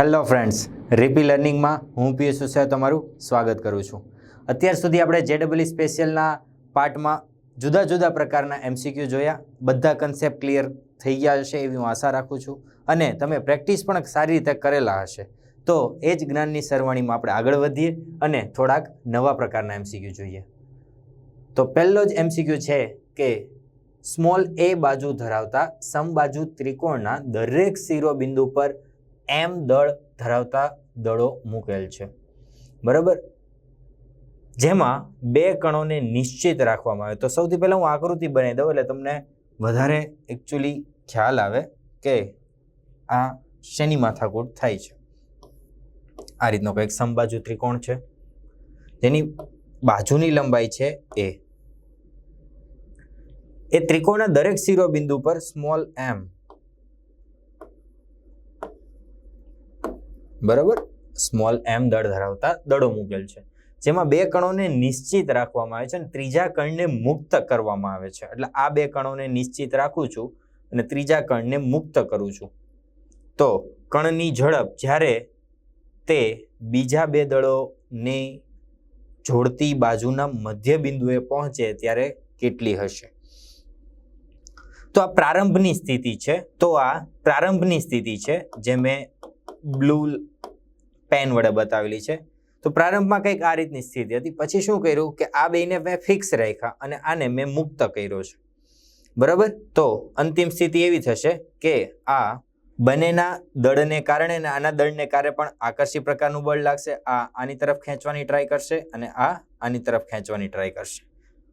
Hello friends રીપી લર્નિંગમાં હું PS સુસા તમારું સ્વાગત કરું છું. અત્યાર સુધી આપણે જેડબલી સ્પેશિયલના પાર્ટમાં જુદા જુદા પ્રકારના એમસીક્યુ જોયા. બધા કન્સેપ્ટ ક્લિયર થઈ ગયા હશે એવી હું આશા રાખું છું. અને તમે પ્રેક્ટિસ પણ સારી રીતે કરેલા હશે. તો એ જ જ્ઞાનની સરવાણીમાં આપણે આગળ વધીએ અને થોડાક નવા પ્રકારના એમસીક્યુ જોઈએ. તો પહેલો જ એમસીક્યુ છે કે સ્મોલ એ બાજુ ધરાવતા સમબાજુ ત્રિકોણના દરેક શિરોબિંદુ પર એમ દળ ધરાવતા દળો મૂકેલ છે. બરાબર? જેમાં બે કણોને નિશ્ચિત રાખવામાં આવે. તો સૌથી પહેલાં હું આકૃતિ બનાવી દઉં એટલે તમને વધારે એકચ્યુઅલી ખ્યાલ આવે કે આ શેની માથાકૂટ થાય છે. આ રીતનો કંઈક સમબાજુ ત્રિકોણ છે. જેની બાજુની લંબાઈ છે એ એ ત્રિકોણના દરેક શિરોબિંદુ પર સ્મોલ એમ બરાબર? સ્મોલ એમ દળ ધરાવતા દળો મૂકેલ છે. જેમાં બે કણોને નિશ્ચિત રાખવામાં આવે છે અને ત્રીજા કણને મુક્ત કરવામાં આવે છે. એટલે આ બે કણોને નિશ્ચિત રાખું છું અને ત્રીજા કણને મુક્ત કરું છું. તો કણની ઝડપ જ્યારે તે બીજા બે દળોની જોડતી બાજુના મધ્ય બિંદુએ પહોંચે ત્યારે કેટલી હશે? તો આ પ્રારંભની સ્થિતિ છે. તો આ પ્રારંભની સ્થિતિ છે. જે મેં બ્લુ પેન વડે બતાવેલી છે. તો પ્રારંભમાં કંઈક આ રીતની સ્થિતિ હતી. પછી શું કર્યું કે આ બેને મેં ફિક્સ રાખ્યા અને આને મેં મુક્ત કર્યો છે. બરાબર? તો અંતિમ સ્થિતિ એવી થશે કે આ બંનેના દળને કારણે અને આના દળને કારણે પણ આકર્ષી પ્રકારનું બળ લાગશે. આ આની તરફ ખેંચવાની ટ્રાય કરશે અને આ આની તરફ ખેંચવાની ટ્રાય કરશે.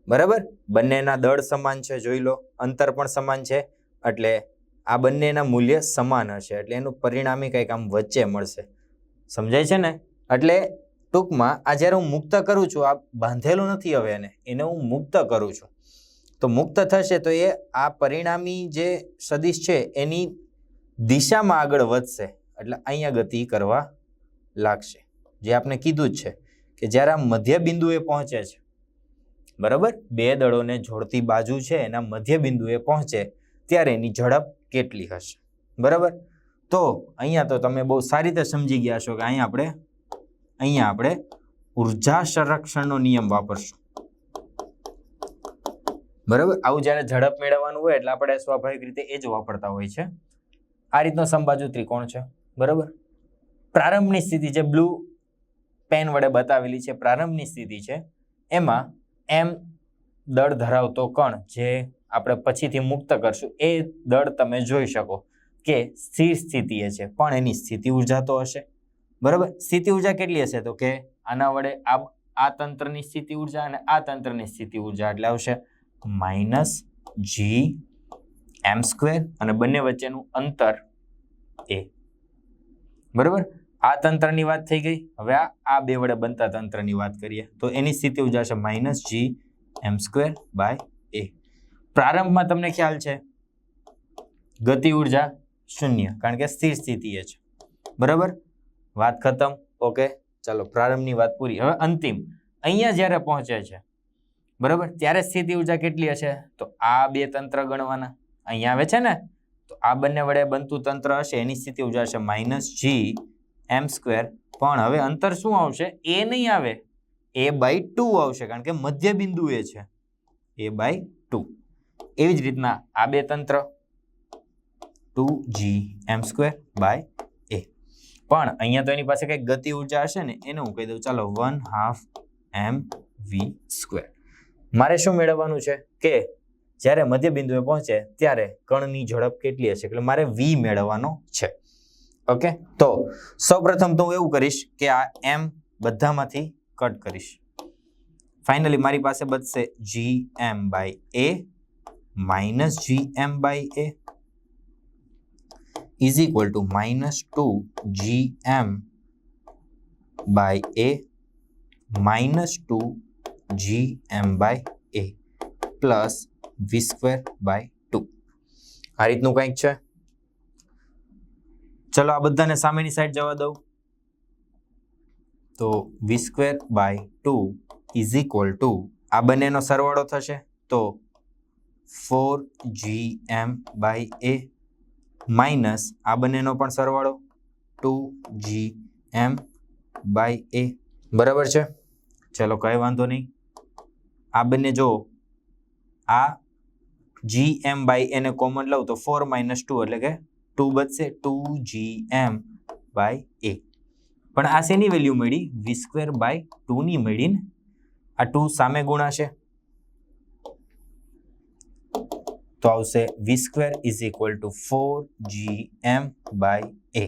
બરાબર? બંનેના દળ સમાન છે, જોઈ લો. અંતર પણ સમાન છે. એટલે આ બંનેના મૂલ્ય સમાન હશે. એટલે એનું પરિણામી કંઈક આમ વચ્ચે મળશે. સમજાય છે ને? એટલે ટૂંકમાં, આ જ્યારે હું મુક્ત કરું છું, આ બાંધેલું નથી હવે એને એને હું મુક્ત કરું છું. તો મુક્ત થશે તો એ આ પરિણામી જે સદિશ છે, એની દિશામાં આગળ વધશે. એટલે અહીંયા ગતિ કરવા લાગશે. જે આપણે કીધું જ છે કે જ્યારે આ મધ્ય બિંદુએ પહોંચે છે, બરાબર? બે દળોને જોડતી બાજુ છે, એના મધ્ય બિંદુએ પહોંચે, ત્યારે એની ઝડપ કેટલી હશે? બરાબર? તો અહીંયા તો તમે બહુ સારી રીતે સમજી ગયા છો કે અહીંયા આપણે અહીંયા આપણે ઊર્જા સંરક્ષણનો નિયમ વાપરશું. બરાબર? આવું જ્યારે ઝડપ મેળવવાનું હોય એટલે આપણે સ્વાભાવિક રીતે એ જ વાપરતા હોય છે. આ રીતનો સંબાજુ ત્રિકોણ છે. બરાબર? પ્રારંભની સ્થિતિ જે બ્લુ પેન વડે બતાવેલી છે, પ્રારંભની સ્થિતિ છે, એમાં એમ દળ ધરાવતો કણ જે આપણે પછીથી મુક્ત કરશું, એ દળ તમે જોઈ શકો. કે સ્થિર સ્થિતિએ છે, પણ એની સ્થિતિ ઊર્જા તો હશે. બરાબર? સ્થિતિ ઊર્જા કેટલી હશે? તો કે આના વડે આ આ તંત્રની સ્થિતિ ઊર્જા અને આ તંત્રની સ્થિતિ ઊર્જા, એટલે આવશે માઇનસ જી એમ સ્ક્વેર અને બંને વચ્ચેનું અંતર એ. બરાબર? આ તંત્રની વાત થઈ ગઈ. હવે આ આ બે વડે બનતા તંત્રની વાત કરીએ. તો એની સ્થિતિ ઊર્જા છે minus G M square by A. પ્રારંભમાં તમને ખ્યાલ છે? ગતિ ઊર્જા શૂન્ય, કારણ કે સ્થિર સ્થિતિ એ છે. બરાબર? વાત ખતમ. ઓકે, ચાલો પ્રારંભની વાત પૂરી. હવે અંતિમ. અહીંયા જ્યારે પહોંચે છે, બરાબર? ત્યારે સ્થિતિ ઊર્જા કેટલી હશે? તો આ બે તંત્ર ગણવાના. અહીંયા આવે છે ને? તો આ બંને વડે બનતું તંત્ર હશે, એની સ્થિતિ ઊર્જા છે માઇનસ જી એમ સ્ક્વેર. પણ હવે અંતર શું આવશે? એ નહીં આવે. એ બાય ટુ આવશે, કારણ કે મધ્ય બિંદુ એ છે. A by two. એવી જ રીતના આ બે તંત્ર two G M square by A પણ અહીંયા તો એની પાસે કંઈક ગતિ ઊર્જા હશે ને એને હું કહી દઉં, ચાલો one half M V square મારે શું મેળવવાનું છે? કે જ્યારે મધ્ય બિંદુએ પહોંચે ત્યારે કણની ઝડપ કેટલી હશે? એટલે મારે વી મેળવવાનો છે. ઓકે તો સૌપ્રથમ તો હું એવું કરીશ કે આ એમ બધામાંથી કટ કરીશ. ફાઇનલી મારી પાસે બચશે G M by A minus G M by A is equal to G M by A minus two G M by A plus V square by two આ રીતનું કંઈક છે? ચલો આ બધાને સામેની સાઈડ જવા દઉં. તો V square by two is equal to આ બંનેનો સરવાળો થશે તો four G M by A minus આ બંનેનો પણ સરવાળો ટુ જી એમ બાય એ. બરાબર છે? ચલો, કંઈ વાંધો નહીં. આ બંને જો આ જી એમ બાય એને કોમન લઉં તો ફોર માઇનસ ટુ એટલે કે ટુ બચશે ટુ જી એમ બાય એ. પણ આ શેની વેલ્યુ મળી? વી સ્ક્વેર બાય ટુની મળીને આ ટુ સામે ગુણાશે. તો આવશે V square is equal to four G M by A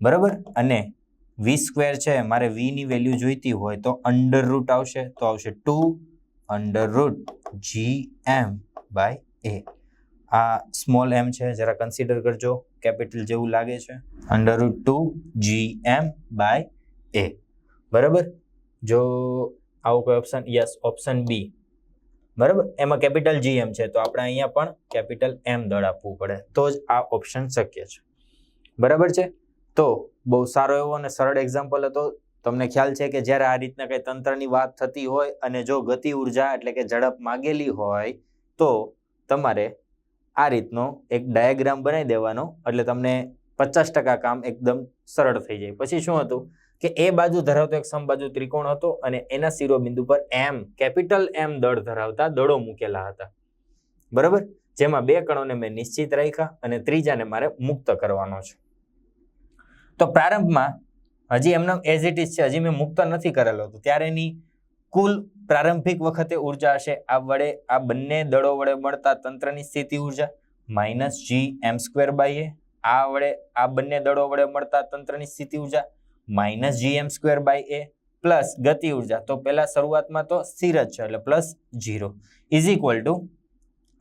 બરાબર? અને વી સ્ક્વેર છે, મારે વીની વેલ્યુ જોઈતી હોય તો અંડર રૂટ આવશે. તો આવશે two under root G M by A આ સ્મોલ એમ છે, જરા કન્સિડર કરજો. કેપિટલ જેવું લાગે છે. Under root two G M by A બરાબર? જો આવું કોઈ ઓપ્શન યસ ઓપ્શન બી બરાબર? એમાં કેપિટલ જી એમ છે. તો આપણે અહીંયા પણ કેપિટલ એમ દળ આપવું પડે. તો જ આ ઓપ્શન શક્ય છે. બરાબર છે? તો બહુ સારો એવો અને સરળ એક્ઝામ્પલ હતો. તમને ખ્યાલ છે કે જ્યારે આ રીતના કંઈ તંત્રની વાત થતી હોય અને જો ગતિ ઊર્જા એટલે કે ઝડપ માગેલી હોય, તો તમારે આ રીતનો એક ડાયાગ્રામ બનાવી દેવાનો. એટલે તમને પચાસ ટકા કામ એકદમ સરળ થઈ જાય. પછી શું હતું? કે એ બાજુ ધરાવતો એક સમબાજુ ત્રિકોણ હતો અને એના શિરોબિંદુ પર એમ કેપિટલ એમ દળ ધરાવતા દળો મૂકેલા હતા. બરાબર? જેમાં બે કણોને મેં નિશ્ચિત રાખ્યા અને ત્રીજાને મારે મુક્ત કરવાનો છે. તો પ્રારંભમાં હજી એમને એઝ ઇટ ઇઝ છે, હજી મેં મુક્ત નથી કરેલો હતો. ત્યારે એની કુલ પ્રારંભિક વખતે ઊર્જા હશે. આ વડે આ બંને દળો વડે મળતા તંત્રની સ્થિતિ ઊર્જા minus G M square by A આ વડે આ બંને દળો વડે મળતા તંત્રની સ્થિતિ ઊર્જા minus G M square by A plus ગતિ ઊર્જા. તો પહેલાં શરૂઆતમાં તો સ્થિર જ છે, એટલે plus zero is equal to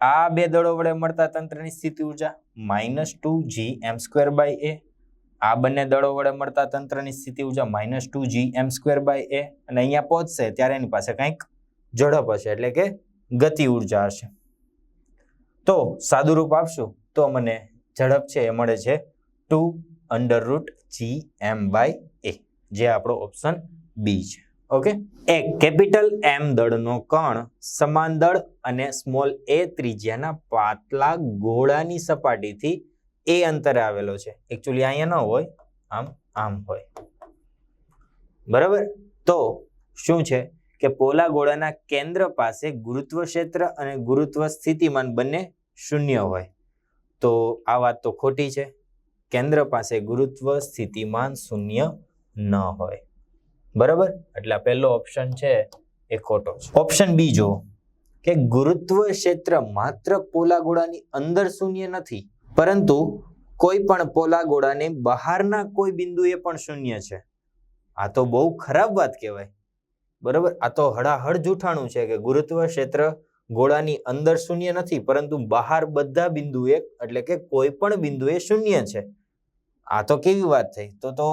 આ બે દળો વડે મળતા તંત્રની સ્થિતિ ઊર્જા minus two G M square by A. આ બંને દળો વડે મળતા તંત્રની સ્થિતિ ઊર્જા minus two G M square by A. અને અહીંયા પહોંચશે ત્યારે એની પાસે કંઈક ઝડપ હશે, એટલે કે ગતિ ઊર્જા હશે. તો સાદુરૂપ આપશું તો મને ઝડપ છે એ મળે છે two under root G M by જે આપણો ઓપ્શન બી છે. ઓકે એક કેપિટલ એમ દળનો કણ સમાન દળ અને સ્મોલ એ ત્રિજ્યાના પાતળા ગોળાની સપાટીથી એ અંતરે આવેલો છે. એકચ્યુઅલી અહીંયા ન હોય, આમ આમ હોય. બરાબર? તો શું છે? કે પોલા ગોળાના કેન્દ્ર પાસે ગુરુત્વ ક્ષેત્ર અને ગુરુત્વ સ્થિતિમાન બંને શૂન્ય હોય. તો આ વાત તો ખોટી છે. કેન્દ્ર પાસે ગુરુત્વ સ્થિતિમાન શૂન્ય ન હોય. બરાબર? એટલે આ પહેલો ઓપ્શન છે એ ખોટો ઓપ્શન બી જો કે ગુરુત્વ ક્ષેત્ર માત્ર પોલા ગોળાની અંદર શૂન્ય નથી, પરંતુ કોઈ પણ પોલા ગોળાની બહારના કોઈ બિંદુએ પણ શૂન્ય છે. આ તો બહુ ખરાબ વાત કહેવાય. બરાબર? આ તો હડાહડ જૂઠાણું છે કે ગુરુત્વ ક્ષેત્ર ગોળાની અંદર શૂન્ય નથી, પરંતુ બહાર બધા બિંદુએ, એટલે કે કોઈ પણ બિંદુએ શૂન્ય છે. આ તો કેવી વાત થઈ? તો તો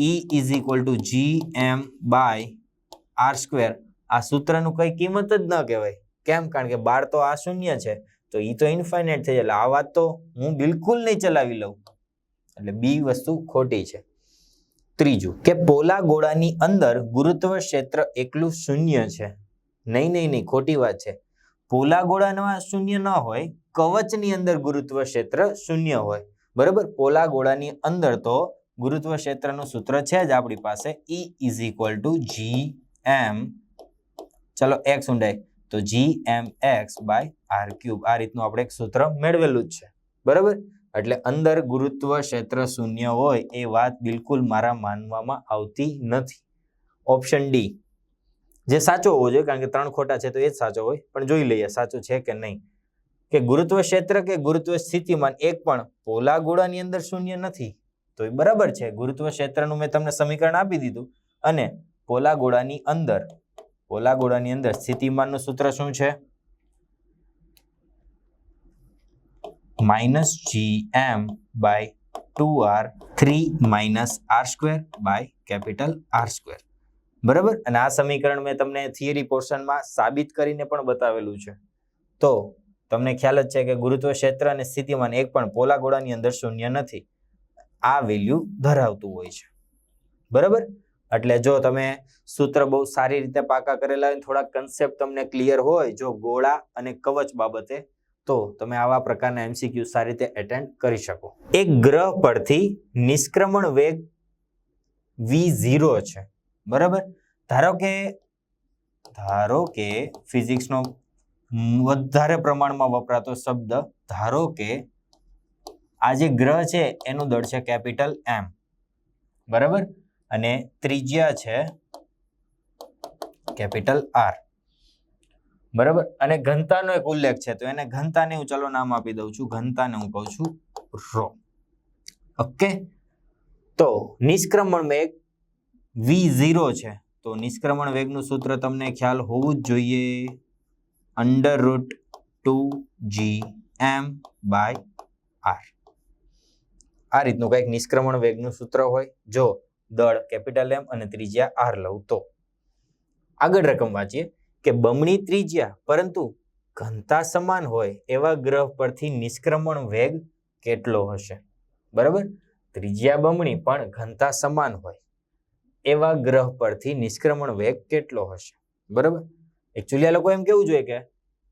E is equal to G M by R square આ સૂત્રનું કઈ કિંમત જ ન કહેવાય. કેમ? કારણ કે બાર તો આ શૂન્ય છે. તો એ તો ઇન્ફાઇનાઇટ થઈ જાય આ વાત તો હું બિલકુલ નહીં ચલાવી લઉં. એટલે બી વસ્તુ ખોટી છે. ત્રીજું, કે પોલા ગોળાની અંદર ગુરુત્વ ક્ષેત્ર એકલું શૂન્ય છે. નહીં નહીં નહીં, ખોટી વાત છે. પોલા ગોળામાં શૂન્ય ન હોય, કવચની અંદર ગુરુત્વ ક્ષેત્ર શૂન્ય હોય. બરાબર? પોલા ગોળાની અંદર તો ગુરુત્વ ક્ષેત્રનું સૂત્ર છે જ આપણી પાસે E is equal to G M ચલો એક્સ ઊંડાઈ. તો G M X by R cube આ રીતનું આપણે એક સૂત્ર મેળવેલું જ છે. બરાબર? એટલે અંદર ગુરુત્વ ક્ષેત્ર શૂન્ય હોય એ વાત બિલકુલ મારા માનવામાં આવતી નથી. ઓપ્શન ડી જે સાચો હોવો જોઈએ, કારણ કે ત્રણ ખોટા છે તો એ જ સાચો હોય, પણ જોઈ લઈએ સાચું છે કે નહીં. કે ગુરુત્વ ક્ષેત્ર કે ગુરુત્વ સ્થિતિમાન એક પણ પોલા ગોળાની અંદર શૂન્ય નથી. તો એ બરાબર છે. ગુરુત્વ ક્ષેત્રનું મેં તમને સમીકરણ આપી દીધું. અને પોલા ગોળાની અંદર, પોલા ગોળાની અંદર સ્થિતિમાનનું સૂત્ર શું છે? Minus G M by two R three minus R square by capital R square. બરાબર? અને આ સમીકરણ મેં તમને થિયરી પોર્શનમાં સાબિત કરીને પણ બતાવેલું છે. તો તમને ખ્યાલ જ છે કે ગુરુત્વ ક્ષેત્ર અને સ્થિતિમાન એક પણ પોલા ગોળાની અંદર શૂન્ય નથી. આ વેલ્યુ ધરાવતું હોય છે. બરાબર? એટલે જો તમે સૂત્ર બહુ સારી રીતે પાકા કરેલા હોય થોડા કન્સેપ્ટ તમને ક્લિયર હોય, જો ગોળા અને કવચ બાબતે, તો તમે આવા પ્રકારના એમસીક્યુ સારી રીતે એટેન્ડ કરી શકો. એક ગ્રહ પરથી નિષ્ક્રમણ વેગ વી ઝીરો છે. બરાબર? ધારો કે ધારો કે ફિઝિક્સનો વધારે પ્રમાણમાં વપરાતો શબ્દ, ધારો કે આ જે ગ્રહ છે, એનું દળ છે કેપિટલ એમ. બરાબર? અને ત્રિજ્યા છે કેપિટલ આર. બરાબર? અને ઘનતાનો એક ઉલ્લેખ છે, તો એને ઘનતાને હું ચલો નામ આપી દઉં છું, ઘનતાને હું કહું છું રો. ઓકે? તો નિષ્ક્રમણ વેગ વી ઝીરો છે, તો નિષ્ક્રમણ વેગનું સૂત્ર તમને ખ્યાલ હોવું જ જોઈએ. Under root two G M by R આ રીતનું કંઈક નિષ્ક્રમણ વેગનું સૂત્ર હોય, જો દળ, કેપિટલ એમ અને ત્રિજ્યા આર લઉં તો. આગળ રકમ વાંચીએ કે બમણી ત્રિજ્યા, પરંતુ ઘનતા સમાન હોય એવા ગ્રહ પરથી નિષ્ક્રમણ વેગ કેટલો હશે? બરાબર? ત્રિજ્યા બમણી પણ ઘનતા સમાન હોય એવા ગ્રહ પરથી નિષ્ક્રમણ વેગ કેટલો હશે? બરાબર? એકચ્યુઅલી આ લોકો એમ કેવું જોઈએ કે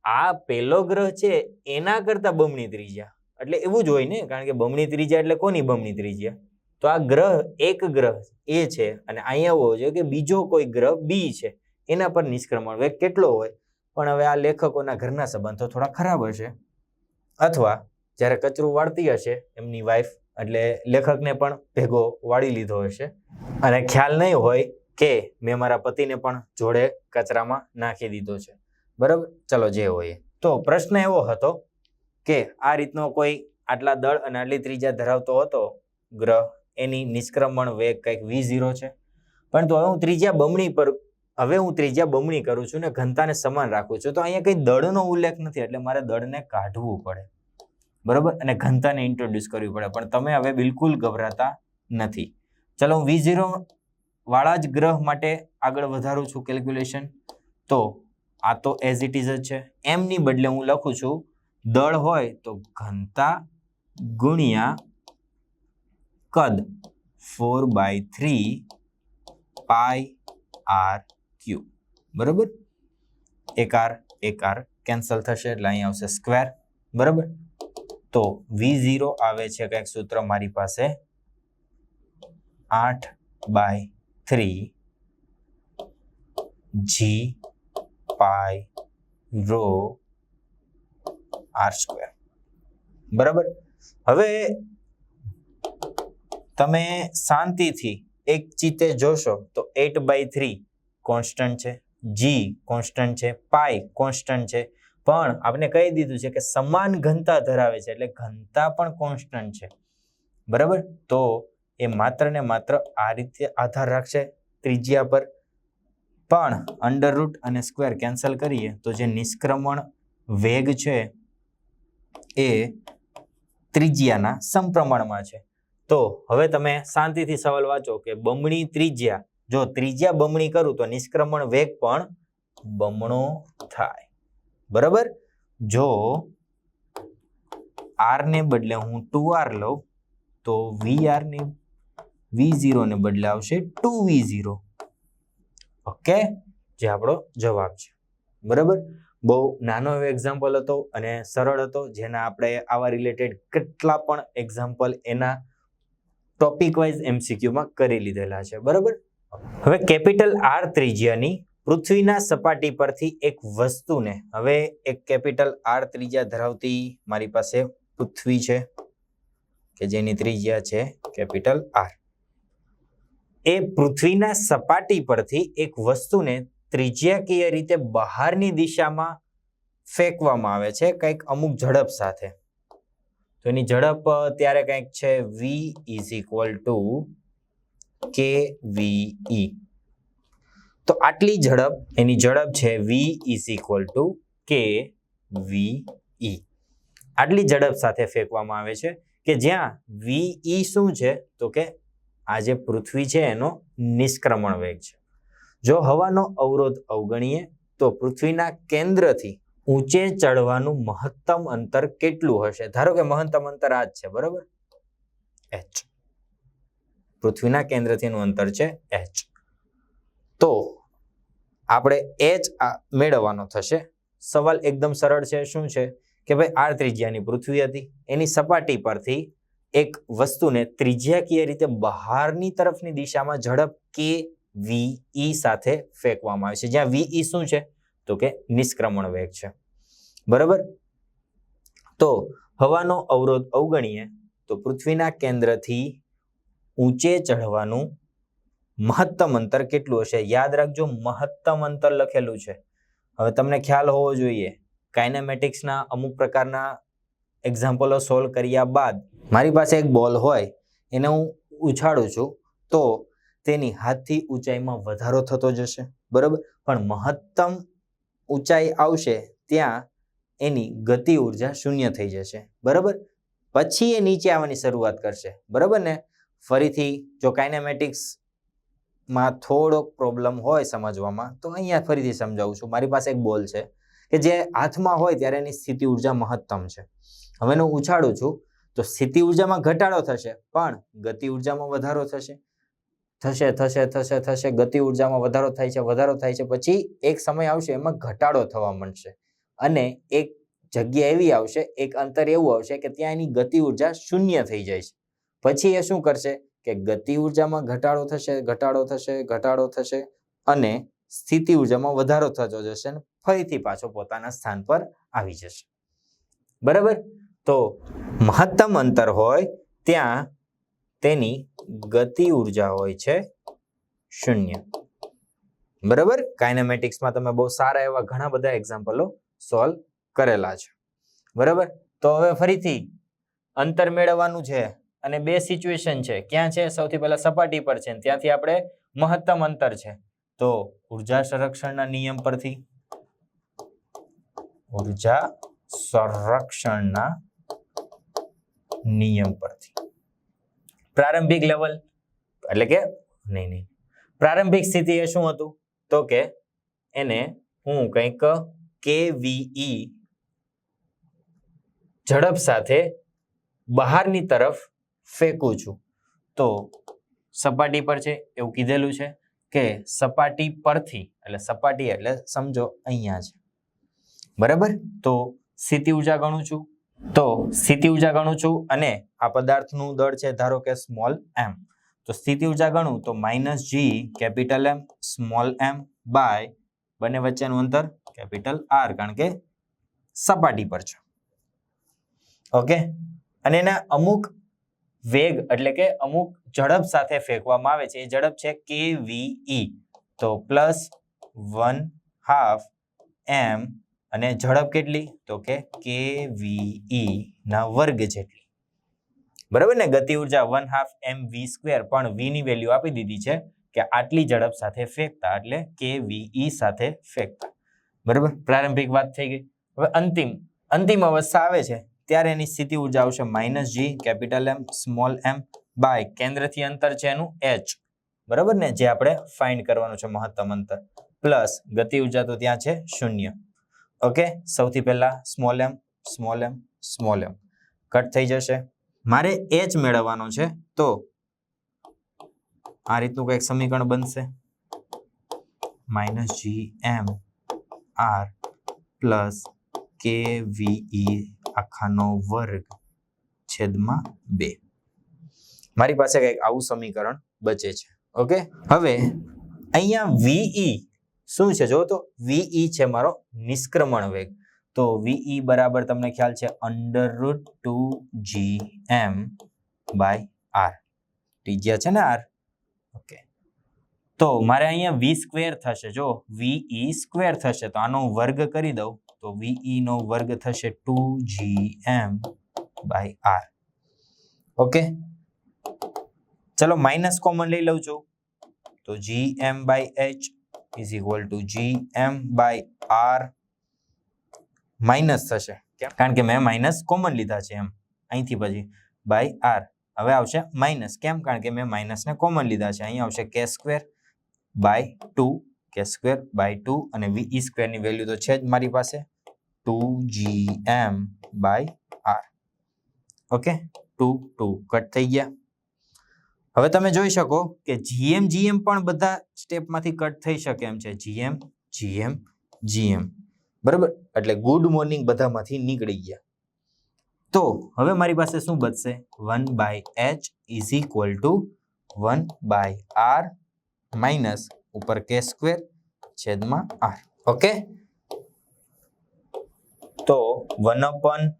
આ પેલો ગ્રહ છે એના કરતા બમણી ત્રિજ્યા. એટલે એવું જ હોય ને, કારણ કે બમણી ત્રિજ્યા એટલે કોની બમણી ત્રિજ્યા? તો આ ગ્રહ એક ગ્રહ એ છે અને અહીંયા હોવો જોઈએ કે બીજો કોઈ ગ્રહ બી છે. એના પર નિષ્ક્રમણ વેગ કેટલો હોય? પણ હવે આ લેખકોના ઘરના સંબંધો થોડા ખરાબ હશે. અથવા જ્યારે કચરું વાળતી હશે, એમની વાઈફ એટલે લેખકને પણ ભેગો વાળી લીધો હશે. અને ખ્યાલ નહીં હોય કે મેં મારા પતિને પણ જોડે કચરામાં નાખી દીધો છે. બરાબર? ચલો જે હોય. તો પ્રશ્ન એવો હતો કે આ રીતનો કોઈ આટલા દળ અને આટલી ત્રિજ્યા ધરાવતો હતો? ગ્રહ, એની નિષ્ક્રમણ વેગ કંઈક વી ઝીરો છે. પરંતુ હવે હું ત્રિજ્યા બમણી પર, હવે હું ત્રિજ્યા બમણી કરું છું ને ઘનતાને સમાન રાખું છું, તો અહીંયા કંઈ દળનો ઉલ્લેખ નથી, એટલે મારે દળને કાઢવું પડે. બરોબર? અને ઘનતાને ઇન્ટ્રોડ્યુસ કરવી પડે, પણ તમે હવે બિલકુલ ગભરાતા નથી. ચલો, હું વી ઝીરો વાળા જ ગ્રહ માટે આગળ વધારું છું કેલ્ક્યુલેશન તો આ તો એઝ ઇટ ઇઝ જ છે. એમની બદલે હું લખું છું દળ હોય તો ઘનતા ગુણ્યા કદ four by three pi R cube બરાબર? એક આર એક આર કેન્સલ થશે એટલે અહીં આવશે સ્ક્વેર. બરાબર? તો વી ઝીરો આવે છે કંઈક સૂત્ર મારી પાસે આઠ by three G pi rho R square. બરાબર? હવે તમે શાંતિથી એક ચિત્તે જોશો તો એટ બાય થ્રી કોન્સ્ટન્ટ છે જી કોન્સ્ટન્ટ છે પાઈ કોન્સ્ટન્ટ છે. પણ આપણે કહી દીધું છે કે સમાન ઘનતા ધરાવે છે, એટલે ઘનતા પણ કોન્સ્ટન્ટ છે. બરાબર? તો એ માત્ર ને માત્ર આ રીતે આધાર રાખશે ત્રિજ્યા પર. પણ અંડર રૂટ અને સ્ક્વેર કેન્સલ કરીએ તો જે નિષ્ક્રમણ વેગ છે એ ત્રિજ્યાના સમપ્રમાણમાં છે. તો હવે તમે શાંતિથી સવાલ વાંચો કે બમણી ત્રિજ્યા, જો ત્રિજ્યા બમણી કરું તો નિષ્ક્રમણ વેગ પણ બમણો થાય. બરાબર? જો આર ને બદલે હું ટુ આર લઉં, તો વી આરની વી ઝીરો ને બદલે આવશે ટુ વી ઝીરો. ઓકે? જે આપણો જવાબ છે. બરાબર? બહુ નાનો એવો એક્ઝામ્પલ હતો અને સરળ હતો, જેના આપણે આવા રિલેટેડ કેટલા પણ એક્ઝામ્પલ એના ટોપિક વાઇઝ એમસીક્યુમાં કરી લીધેલા છે. બરાબર? હવે કેપિટલ આર ત્રિજ્યાની પૃથ્વીના સપાટી પરથી એક વસ્તુને, હવે એક કેપિટલ આર ત્રિજ્યા ધરાવતી મારી પાસે પૃથ્વી છે, કે જેની ત્રિજ્યા છે કેપિટલ આર એ પૃથ્વીના સપાટી પરથી એક વસ્તુને ત્રિજ્યાકીય રીતે બહારની દિશામાં ફેંકવામાં આવે છે કંઈક અમુક ઝડપ સાથે. તો એની ઝડપ ત્યારે કંઈક છે વી ઇઝ ઇક્વલ ટુ કે વી તો આટલી ઝડપ, એની ઝડપ છે વી ઇઝ ઇક્વલ ટુ કે વી આટલી ઝડપ સાથે ફેંકવામાં આવે છે કે જ્યાં વી શું છે? તો કે આ જે પૃથ્વી છે એનો નિષ્ક્રમણ વેગ છે. જો હવાનો અવરોધ અવગણીએ, તો પૃથ્વીના કેન્દ્રથી ઊંચે ચડવાનું મહત્તમ અંતર કેટલું હશે? ધારો કે મહત્તમ અંતર આ જ છે, બરાબર? એચ પૃથ્વીના કેન્દ્રથી એનું અંતર છે એચ તો આપણે એચ મેળવવાનો થશે. સવાલ એકદમ સરળ છે, શું છે? કે ભાઈ આર ત્રિજ્યાની પૃથ્વી હતી, એની સપાટી પરથી એક વસ્તુને ત્રિજ્યાકીય રીતે બહારની તરફની દિશામાં ઝડપ કે વીઈ સાથે ફેંકવામાં આવે છે. જ્યાં વીઈ શું છે? તો કે નિષ્ક્રમણ વેગ છે. બરાબર? તો હવાનો અવરોધ અવગણીએ તો પૃથ્વીના કેન્દ્રથી ઊંચે ચઢવાનું મહત્તમ અંતર કેટલું હશે? યાદ રાખજો, મહત્તમ અંતર લખેલું છે. હવે તમને ખ્યાલ હોવો જોઈએ, કાઇનેમેટિક્સના અમુક પ્રકારના એક્ઝામ્પલો સોલ્વ કર્યા બાદ મારી પાસે એક બોલ હોય, એને હું ઉછાળું છું. તો તેની હાથથી ઊંચાઈમાં વધારો થતો જશે, બરાબર? પણ મહત્તમ ઊંચાઈ આવશે ત્યાં એની ગતિ ઊર્જા શૂન્ય થઈ જશે, બરાબર? પછી એ નીચે આવવાની શરૂઆત કરશે, બરાબર ને? ફરીથી જો કાઇનેમેટિક્સમાં થોડોક પ્રોબ્લેમ હોય સમજવામાં, તો અહીંયા ફરીથી સમજાવું છું. મારી પાસે એક બોલ છે કે જે હાથમાં હોય ત્યારે એની સ્થિતિ ઊર્જા મહત્તમ છે. હવે હું ઉછાળું છું, તો સ્થિતિ ઉર્જામાં ઘટાડો થશે, પણ ગતિ ઉર્જામાં વધારો થશે. થશે થશે થશે થશે, ગતિ ઉર્જામાં વધારો થાય છે, વધારો થાય છે, પછી એક સમય આવશે એમાં ઘટાડો થવા માંડશે. અને એક જગ્યા એવી આવશે, એક અંતર એવું આવશે કે ત્યાં એની ગતિ ઊર્જા શૂન્ય થઈ જાય છે. પછી એ શું કરશે કે ગતિ ઉર્જામાં ઘટાડો થશે ઘટાડો થશે ઘટાડો થશે અને સ્થિતિ ઉર્જામાં વધારો થતો જશે અને ફરીથી પાછો પોતાના સ્થાન પર આવી જશે. બરાબર? તો મહત્તમ અંતર હોય ત્યાં તેની ગતિ ઊર્જા હોય છે શૂન્ય. બરાબર? કાઇનેમેટિક્સમાં તમે બહુ સારા એવા ઘણા બધા એક્ઝામ્પલો સોલ્વ કરેલા છે. બરાબર? તો હવે ફરીથી અંતર મેળવવાનું છે અને બે સિચ્યુએશન છે. ક્યાં છે? સૌથી પહેલા સપાટી પર છે ત્યાંથી આપણે મહત્તમ અંતર છે. તો ઊર્જા સંરક્ષણના નિયમ પરથી ઊર્જા સંરક્ષણના નિયમ પરથી. પ્રારંભિક લેવલ એટલે કે નહીં નહીં. પ્રારંભિક સ્થિતિ એ શું હતું? તો કે એને હું કંઈક કેવીઈ ઝડપ સાથે બહારની તરફ ફેંકું છું. તો સપાટી પર છે, એવું કીધેલું છે કે સપાટી પરથી, એટલે સપાટી એટલે સમજો, અહીંયા છે. બરાબર? તો સ્થિતિ ઊર્જા ગણું છું. તો સ્થિતિ ઊર્જા ગણું છું અને આ પદાર્થનું દળ છે ધારો કે સ્મોલ એમ. તો સ્થિતિ ઊર્જા ગણું તો minus G capital M, small M by બંને વચ્ચેનું અંતર કેપિટલ આર, કારણ કે સપાટી પર છે. ઓકે? અને એના અમુક વેગ એટલે કે અમુક ઝડપ સાથે ફેંકવામાં આવે છે. એ ઝડપ છે કે વી તો પ્લસ વન હાફ એમ અને ઝડપ કેટલી? તો કે કેવીઈ ના વર્ગ જેટલી. બરાબર ને? ગતિ ઊર્જા one half M V square પણ વી ની વેલ્યુ આપી દીધી છે કે આટલી ઝડપ સાથે ફેંકતા, એટલે કે વી સાથે ફેંકતા. બરાબર? પ્રારંભિક વાત થઈ ગઈ. હવે અંતિમ અંતિમ અવસ્થા આવે છે. ત્યારે એની સ્થિતિ ઊર્જા આવશે minus G, capital M, small M, by. કેન્દ્રથી અંતર છે એનું એચ. બરાબર ને? જે આપણે ફાઇન્ડ કરવાનું છે મહત્તમ અંતર. પ્લસ ગતિ ઊર્જા તો ત્યાં છે શૂન્ય. ઓકે સૌથી પહેલા small M small M small M cut થઈ જશે. મારે એચ મેળવવાનો છે, તો આ રીતનું કંઈક સમીકરણ બનશે. Minus G M R plus K V E આખાનો વર્ગ છેદમાં બે. મારી પાસે કંઈક આવું સમીકરણ બચે છે. ઓકે હવે અહીંયા વીઈ શું છે? જો તો વીઈ છે મારો નિષ્ક્રમણ વેગ. તો વીઈ બરાબર તમને ખ્યાલ છે under root two G M by R ત્રિજ્યા છે ને આર ઓકે તો મારે અહીંયા વી સ્ક્વેર થશે. જો વીઈ સ્ક્વેર થશે તો આનો વર્ગ કરી દઉં. તો વીઈ નો વર્ગ થશે two G M by R okay ચલો માઇનસ કોમન લઈ લઉં છું. તો G M by H is equal to G M by R minus થશે કારણ કે મેં માઇનસ કોમન લીધા છે એમ. અહીંથી પછી બાય આર હવે આવશે માઇનસ કેમ? કારણ કે મેં માઇનસને કોમન લીધા છે. અહીં આવશે કે square by two K square by two અને વી સ્ક્વેરની વેલ્યુ તો છે જ મારી પાસે two G M by R okay two two cut થઈ ગયા. હવે તમે જોઈ શકો કે જીએમ જીએમ પણ બધા સ્ટેપમાંથી કટ થઈ શકે એમ છે. જીએમ જીએમ જીએમ બરાબર? એટલે ગુડ મોર્નિંગ બધામાંથી નીકળી ગયા. તો હવે મારી પાસે શું બચશે? One by H is equal to one by R minus ઉપર કે સ્ક્વેર છેદમાં આર ઓકે તો one upon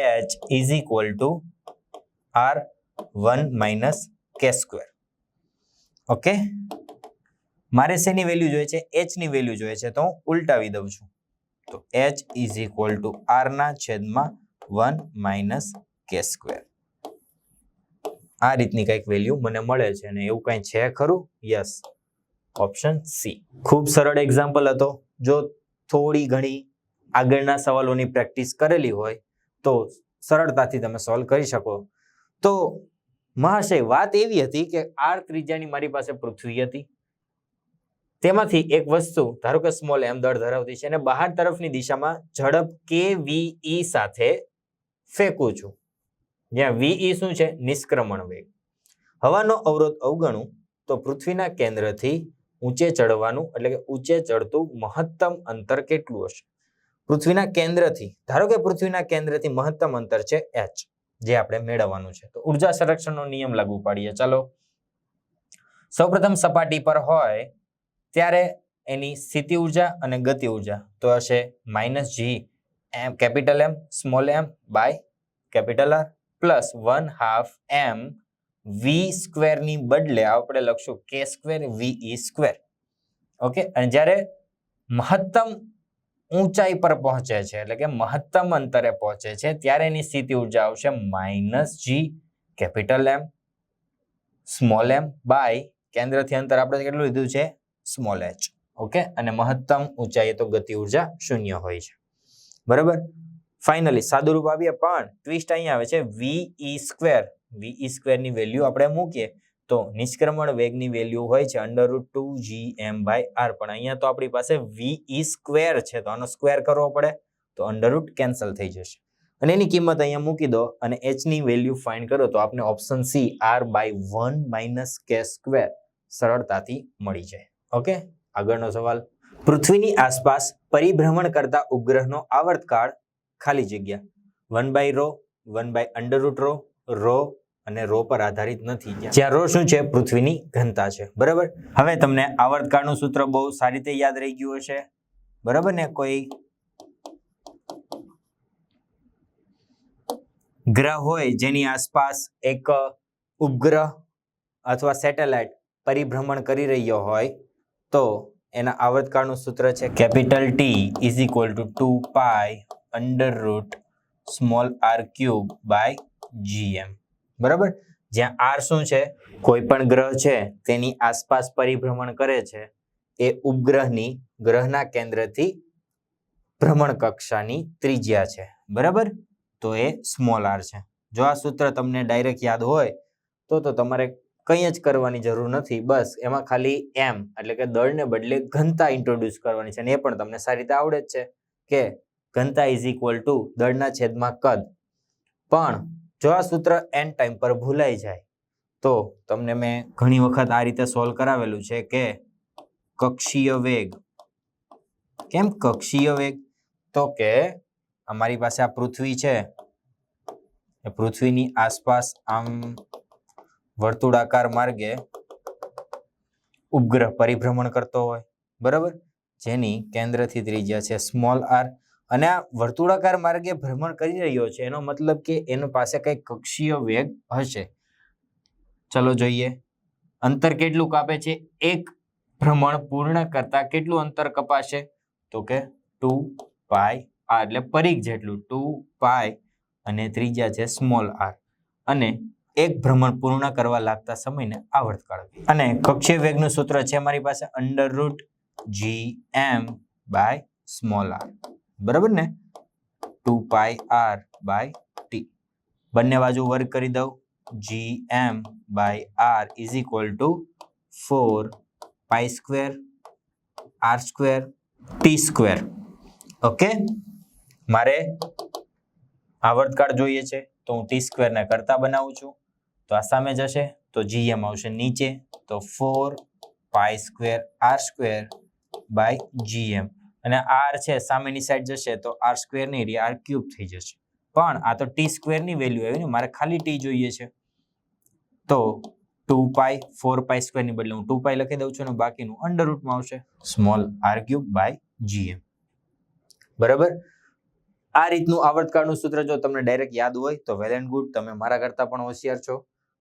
H is equal to R one minus K square. Okay? મારે શેની વેલ્યુ જોઈએ છે? એચની વેલ્યુ જોઈએ છે. તો હું ઉલટાવી દઉં છું. તો H is equal to R ના છેદમાં વન માઇનસ કે સ્ક્વેર. આ રીતની કંઈક વેલ્યુ મને મળે છે અને એવું કંઈ છે ખરું? યસ ઓપ્શન સી ખૂબ સરળ એક્ઝામ્પલ હતો. જો થોડી ઘણી આગળના સવાલોની પ્રેક્ટિસ કરેલી હોય તો સરળતાથી તમે સોલ્વ કરી શકો. તો મહાશય વાત એવી હતી કે આર ત્રિજ્યાની મારી પાસે પૃથ્વી હતી. તેમાંથી એક વસ્તુ, ધારો કે સ્મોલ એમ દળ ધરાવતી છે અને બહાર તરફની દિશામાં ઝડપ કે વી સાથે ફેંકું છું. જ્યાં વીઈ શું છે? નિષ્ક્રમણ વેગ. હવાનો અવરોધ અવગણું તો પૃથ્વીના કેન્દ્રથી ઊંચે ચડવાનું, એટલે કે ઊંચે ચડતું મહત્તમ અંતર કેટલું હશે? પૃથ્વીના કેન્દ્રથી, ધારો કે પૃથ્વીના કેન્દ્રથી મહત્તમ અંતર છે એચ જે આપણે મેળવવાનું છે. તો ઊર્જા સંરક્ષણનો નિયમ લાગુ પાડીએ. ચાલો. સૌપ્રથમ સપાટી પર હોય ત્યારે એની સ્થિતિ ઊર્જા અને ગતિ ઊર્જા. તો હશે minus G M, capital M, small M, by capital R, plus one half M, V સ્ક્વેરની બદલે આપણે લખશું કે સ્ક્વેર વી સ્ક્વેર. ઓકે? અને જ્યારે મહત્તમ ઊંચાઈ પર પહોંચે છે, એટલે કે મહત્તમ અંતરે પહોંચે છે, ત્યારે એની સ્થિતિ ઊર્જા આવશે minus G, capital M, small M, by, કેન્દ્રથી અંતર આપણે કેટલું લીધું છે? Small H, okay? અને મહત્તમ ઊંચાઈએ તો ગતિ ઊર્જા શૂન્ય હોય છે. બરાબર? ફાઇનલી, સાદુરૂપ આવીએ, પણ ટ્વિસ્ટ અહીંયા આવે છે, વી ઈ સ્ક્વેર, વી ઈ સ્ક્વેરની વેલ્યુ આપણે મૂકીએ તો નિષ્ક્રમણ વેગની વેલ્યુ હોય છે under root two G M by R પણ અહીંયા તો આપણી પાસે વી ઈ સ્ક્વેર છે, તો આનો સ્ક્વેર કરવો પડે. તો અંડર રૂટ કેન્સલ થઈ જશે. અને એની કિંમત અહીંયા મૂકી દો અને એચની વેલ્યુ ફાઇન્ડ કરો તો આપણે option C R by one minus K square સરળતાથી મળી જાય. ઓકે આગળનો સવાલ. પૃથ્વીની આસપાસ પરિભ્રમણ કરતા ઉપગ્રહનો આવર્તકાળ ખાલી જગ્યા. One by rho one by under root rho rho અને રો પર આધારિત નથી. જ્યાં રો શું છે? પૃથ્વીની ઘનતા છે. બરાબર? હવે તમને આવર્તકાળનું સૂત્ર બહુ સારી રીતે યાદ રહી ગયું હશે. બરાબર ને કોઈ? ગ્રહ હોય જેની આસપાસ એક ઉપગ્રહ અથવા સેટેલાઇટ પરિભ્રમણ કરી રહ્યો હોય, તો એના આવર્તકાળનું સૂત્ર છે capital T is equal to two pi under root small R cube by GM બરાબર? જ્યાં આર શું છે? કોઈ પણ ગ્રહ છે, તેની આસપાસ પરિભ્રમણ કરે છે, એ ઉપગ્રહની ગ્રહના કેન્દ્રથી ભ્રમણ કક્ષાની ત્રિજ્યા છે. બરાબર? તો એ સ્મોલ આર છે. જો આ સૂત્ર તમને ડાયરેક્ટ યાદ હોય, તો તો તમારે કંઈ જ કરવાની જરૂર નથી. બસ, એમાં ખાલી એમ, એટલે કે દળને બદલે ઘનતા ઇન્ટ્રોડ્યુસ કરવાની છે, અને એ પણ તમને સારી રીતે આવડે જ છે, કે ઘનતા ઇઝ ઇક્વલ ટુ દળના છેદમાં કદ. પણ જો આ સૂત્ર એન ટાઈમ પર ભૂલાઈ જાય, તો તમને મેં ઘણી વખત આ રીતે સોલ્વ કરાવેલું છે કે કક્ષીય વેગ. કેમ કક્ષીય વેગ? તો કે અમારી પાસે આ પૃથ્વી છે. પૃથ્વીની આસપાસ આમ વર્તુળાકાર માર્ગે ઉપગ્રહ પરિભ્રમણ કરતો હોય. બરાબર? જેની કેન્દ્રથી ત્રિજ્યા છે સ્મોલ આર અને આ વર્તુળાકાર માર્ગે ભ્રમણ કરી રહ્યો છે, એનો મતલબ કે એનો પાસે કઈ કક્ષીય વેગ હશે. ચલો જોઈએ. અંતર કેટલું કાપે છે? એક. ભ્રમણ પૂર્ણ કરતા કેટલું અંતર કપાશે? તો કે ટુ પાય આર, એટલે પરીખ જેટલું. ટુ પાય અને ત્રીજા છે સ્મોલ આર. અને એક ભ્રમણ પૂર્ણ કરવા લાગતા સમયને આવર્તકાળ અને કક્ષીય વેગનું સૂત્ર છે મારી પાસે under root G M by small R. બરાબર ને? Two pi R by T. બંને બાજુ વર્ગ કરી દઉં. G M by R is equal to four pi square R square T square okay મારે આવર્તકાળ જોઈએ છે, તો હું ટી સ્ક્વેરને કરતા બનાવું છું. તો આ સામે જશે, તો જીએમ આવશે નીચે. તો four pi square R square by GM અને આર છે સામેની સાઈડ જશે તો આર સ્ક્વેરની એરિયા આર ક્યુબ થઈ જશે. પણ આ તો ટી સ્ક્વેરની વેલ્યુ આવી ને મારે ખાલી ટી જોઈએ છે. તો ટુ પાઈ ફોર પાઈ સ્ક્વેરની બદલે હું ટુ પાઈ લખી દઉં છું અને બાકીનું અંડર રૂટમાં આવશે small R cube by GM બરાબર? આ રીતનું આવર્તકાળનું સૂત્ર જો તમને ડાયરેક્ટ યાદ હોય તો વેલ એન્ડ ગુડ તમે મારા કરતાં પણ હોશિયાર છો.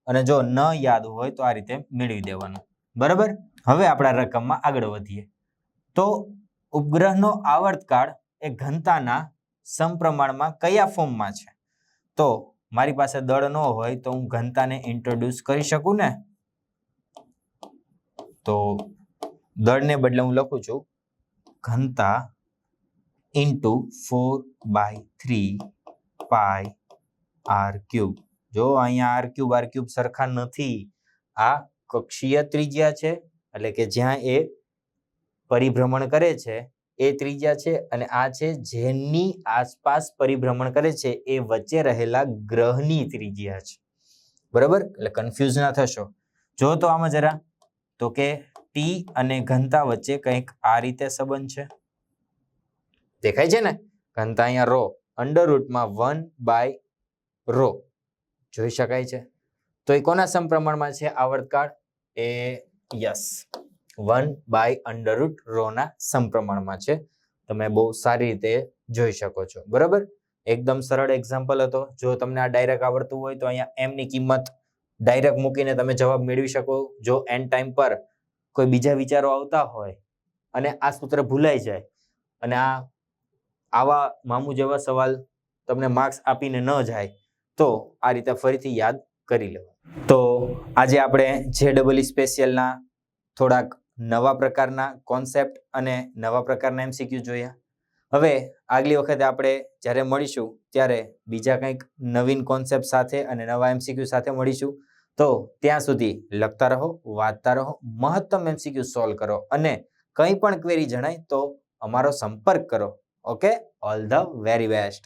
અને જો ન યાદ હોય તો આ રીતે મેળવી દેવાનું. બરાબર? હવે આપણા રકમમાં આગળ વધીએ. તો ઉપગ્રહનો આવર્તકાળ એ ઘનતાના સમપ્રમાણમાં કયા ફોર્મમાં છે? તો મારી પાસે દળ ન હોય તો હું ઘનતાને ઇન્ટ્રોડ્યુસ કરી શકું ને? તો દળને બદલે હું લખું છું ઘનતા into four by three pi R cube જો અહીંયા આર ક્યુબ આર ક્યુબ સરખા નથી, આ કક્ષીય ત્રિજ્યા છે, એટલે કે જ્યાં એ પરિભ્રમણ કરે છે, એ ત્રિજ્યા છે અને આ છે જેની આસપાસ પરિભ્રમણ કરે છે, એ વચ્ચે રહેલા ગ્રહની ત્રિજ્યા છે. બરાબર? એટલે કન્ફ્યુઝ ના થશો. જો તો આમાં જરા. તો કે ટી અને ઘનતા વચ્ચે કંઈક આ રીતે સંબંધ છે. દેખાય છે ને? ઘનતા અહીંયા રો અંડર રૂટમાં વન બાય રો જોઈ શકાય છે? તો એ કોના સમપ્રમાણમાં છે? આવર્તકાળ? એ yes. One by under root રોના સમપ્રમાણમાં છે. તમે બહુ સારી રીતે જોઈ શકો છો. બરાબર? એકદમ સરળ એક્ઝામ્પલ હતો. જો તમને આ ડાયરેક્ટ આવડતું હોય તો અહીંયા એમની કિંમત ડાયરેક્ટ મૂકીને તમે જવાબ મેળવી શકો. જો એન્ડ ટાઈમ પર કોઈ બીજા વિચારો આવતા હોય અને આ સૂત્ર ભૂલાઈ જાય અને આ આવા મામુ જેવા સવાલ તમને માર્ક્સ આપીને ન જાય તો આ રીતે ફરીથી યાદ કરી લેવા તો આજે આપણે જે ડબલ સ્પેશિયલના થોડાક નવા પ્રકારના કોન્સેપ્ટ અને નવા પ્રકારના એમસીક્યુ જોયા. હવે આગલી વખતે આપણે જ્યારે મળીશું, ત્યારે બીજા કંઈક નવીન કોન્સેપ્ટ સાથે અને નવા એમસીક્યુ સાથે મળીશું. તો ત્યાં સુધી લખતા રહો, વાંચતા રહો, મહત્તમ એમસીક્યુ સોલ્વ કરો અને કંઈ પણ ક્વેરી જણાય તો અમારો સંપર્ક કરો. Okay all the very best